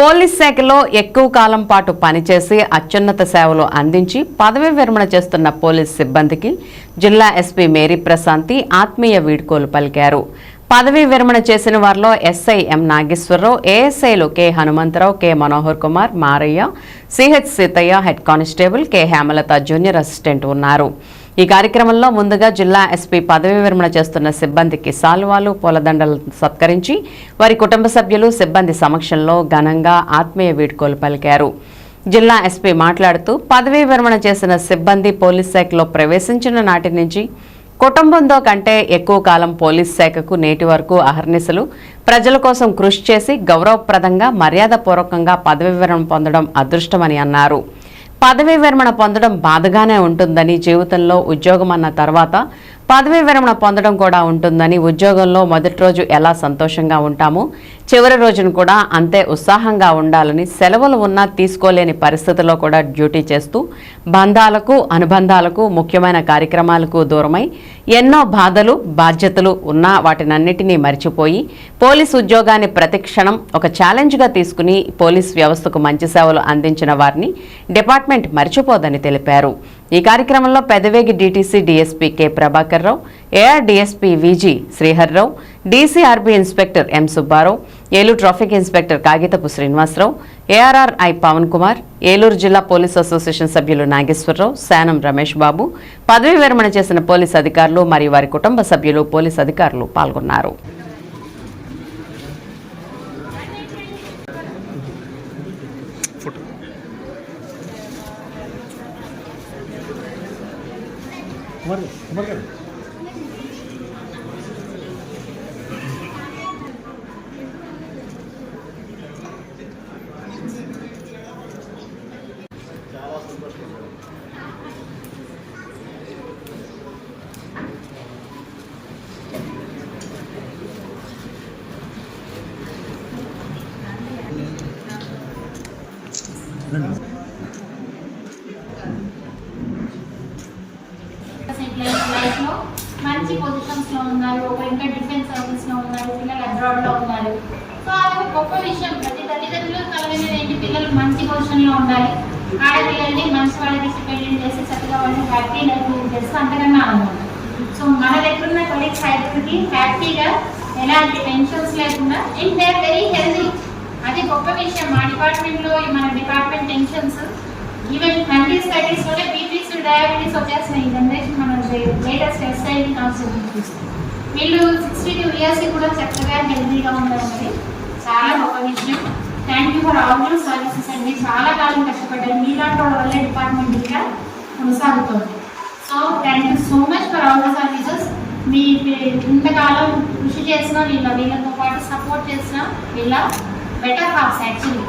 Police శాఖలో ఎక్కువ కాలం పాటు పనిచేసి అత్యున్నత సేవలు అందించి పదవి విరమణ చేస్తున్న పోలీస్ సిబ్బందికి జిల్లా ఎస్పీ మేరీ ప్రశాంతి ఆత్మీయ వీడ్కోలు పలికారు. పదవీ విరమణ చేసిన వారిలో SI M Nageswararao ఏఎస్ఐలు K Hanumantharao K Manohar Kumar Marayya CH Seethayya head constable K Hemalatha junior assistant ఉన్నారు. ఈ కార్యక్రమంలో ముందుగా జిల్లా ఎస్పీ పదవి విరమణ చేస్తున్న సిబ్బందికి సాల్వాలు పూలదండలు సత్కరించి వారి కుటుంబ సభ్యులు సిబ్బంది సమక్షంలో ఘనంగా ఆత్మీయ వీడ్కోలు పలికారు. జిల్లా ఎస్పీ మాట్లాడుతూ పదవీ విరమణ చేసిన సిబ్బంది పోలీస్ శాఖలో ప్రవేశించిన నాటి నుంచి కుటుంబంతో కంటే ఎక్కువ కాలం పోలీస్ శాఖకు నేటి వరకు అహర్నిశలు ప్రజల కోసం కృషి చేసి గౌరవప్రదంగా మర్యాదపూర్వకంగా పదవి విరమణ పొందడం అదృష్టమని అన్నారు. పదవీ విరమణ పొందడం బాధగానే ఉంటుందని జీవితంలో ఉద్యోగం అన్న తర్వాత పదవీ విరమణ పొందడం కూడా ఉంటుందని ఉద్యోగంలో మొదటి రోజు ఎలా సంతోషంగా ఉంటామో చివరి రోజును కూడా అంతే ఉత్సాహంగా ఉండాలని సెలవులు ఉన్నా తీసుకోలేని పరిస్థితుల్లో కూడా డ్యూటీ చేస్తూ బంధాలకు అనుబంధాలకు ముఖ్యమైన కార్యక్రమాలకు దూరమై ఎన్నో బాధలు బాధ్యతలు ఉన్నా వాటినన్నిటినీ మర్చిపోయి పోలీస్ ఉద్యోగాన్ని ప్రతిక్షణం ఒక ఛాలెంజ్గా తీసుకుని పోలీస్ వ్యవస్థకు మంచి సేవలు అందించిన వారిని డిపార్ట్మెంట్ మర్చిపోదని తెలిపారు. ఈ కార్యక్రమంలో Pedavegi DTC DSP K Prabhakar Rao AR DSP VG Sriharrao DCRB inspector M Subbarao Eluru traffic inspector Kagitapu Srinivasarao ARRI Pawan Kumar Eluru జిల్లా పోలీస్ అసోసియేషన్ సభ్యులు నాగేశ్వరరావు శానం రమేష్ బాబు పదవీ విరమణ చేసిన పోలీస్ అధికారులు మరియు వారి కుటుంబ సభ్యులు పోలీస్ అధికారులు పాల్గొన్నారు. కుమార్ కుమార్ గారు లైఫ్ మంచి పొజిషన్స్లో ఉన్నారు ఒక ఇంకా డిఫెన్స్ సర్వీస్లో ఉన్నారు పిల్లలు అబ్రాడ్లో ఉన్నారు. సో అది ఒక గొప్ప విషయం ప్రతి తల్లిదండ్రులు కలగనేది ఏంటి పిల్లలు మంచి పొజిషన్లో ఉండాలి. ఆడపిల్లల్ని మంచి వాళ్ళకి పెళ్ళి చేసి చక్కగా వాళ్ళని హ్యాపీ లైఫ్ లీడ్ చేస్తే అంతకన్నా ఆనందం సో మన దగ్గర ఉన్న కొలీగ్స్ ఐదుగురికి హ్యాపీగా ఎలాంటి టెన్షన్స్ లేకుండా and they are very healthy అది గొప్ప విషయం. మా డిపార్ట్మెంట్లో మన department tensions even twenties thirties కూడా బీపీస్ డయాబెటీస్ వచ్చేస్తున్నాయి. ఈ జనరేషన్ మన లేటెస్ట్ హెయిర్ స్టైల్ కాన్సెప్ట్ చూస్తే వీళ్ళు సిక్స్టీ టూ ఇయర్స్ కూడా చక్కగా హెల్తీగా ఉండాలి చాలా గొప్ప విషయం. Thank you for all your services అండి. చాలా కాలం కష్టపడ్డారు. మీలాంటి వాళ్ళ వల్ల డిపార్ట్మెంట్ ఇంకా కొనసాగుతుంది. So thank you so much for all the services మీ ఇంతకాలం కృషి చేసిన వీళ్ళ వీళ్ళతో పాటు సపోర్ట్ చేసిన వీళ్ళ better halves actually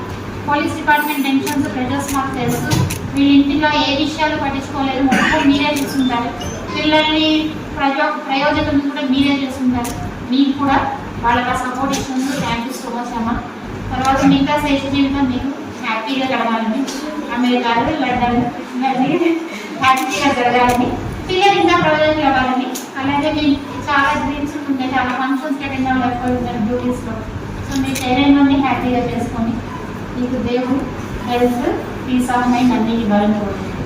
police department tensions pressures మాకు తెలుసు. వీళ్ళ ఇంటిలో ఏ విషయాలు పట్టించుకోలేదు. మొత్తం మీరే చూస్తుంటారు పిల్లల్ని ప్రజో ప్రయోజనం కూడా మీరే చేస్తుంటారు మీకు కూడా వాళ్ళకి సపోర్ట్ ఇచ్చినందుకు థ్యాంక్ యూ సో మచ్ అమ్మ. తర్వాత మిగతా శేష జీవితం మీకు హ్యాపీగా గడవాలని అమెరికాలు లండన్ హ్యాపీగా జరగాలని పిల్లలు ఇంకా ప్రయోజనం ఇవ్వాలని అలాగే మీకు చాలా డ్రీమ్స్ ఉంటాయి చాలా ఫంక్షన్స్కి అటెండ్ అవ్వలేకపోయి ఉంటారు డ్యూటీస్లో సో మీ పేరెంట్ హ్యాపీగా చేసుకొని నీకు దేవుడు హెల్త్ పీస్ ఆఫ్ మైండ్ అన్ని ఇవ్వాలని కోరుకుంటున్నాను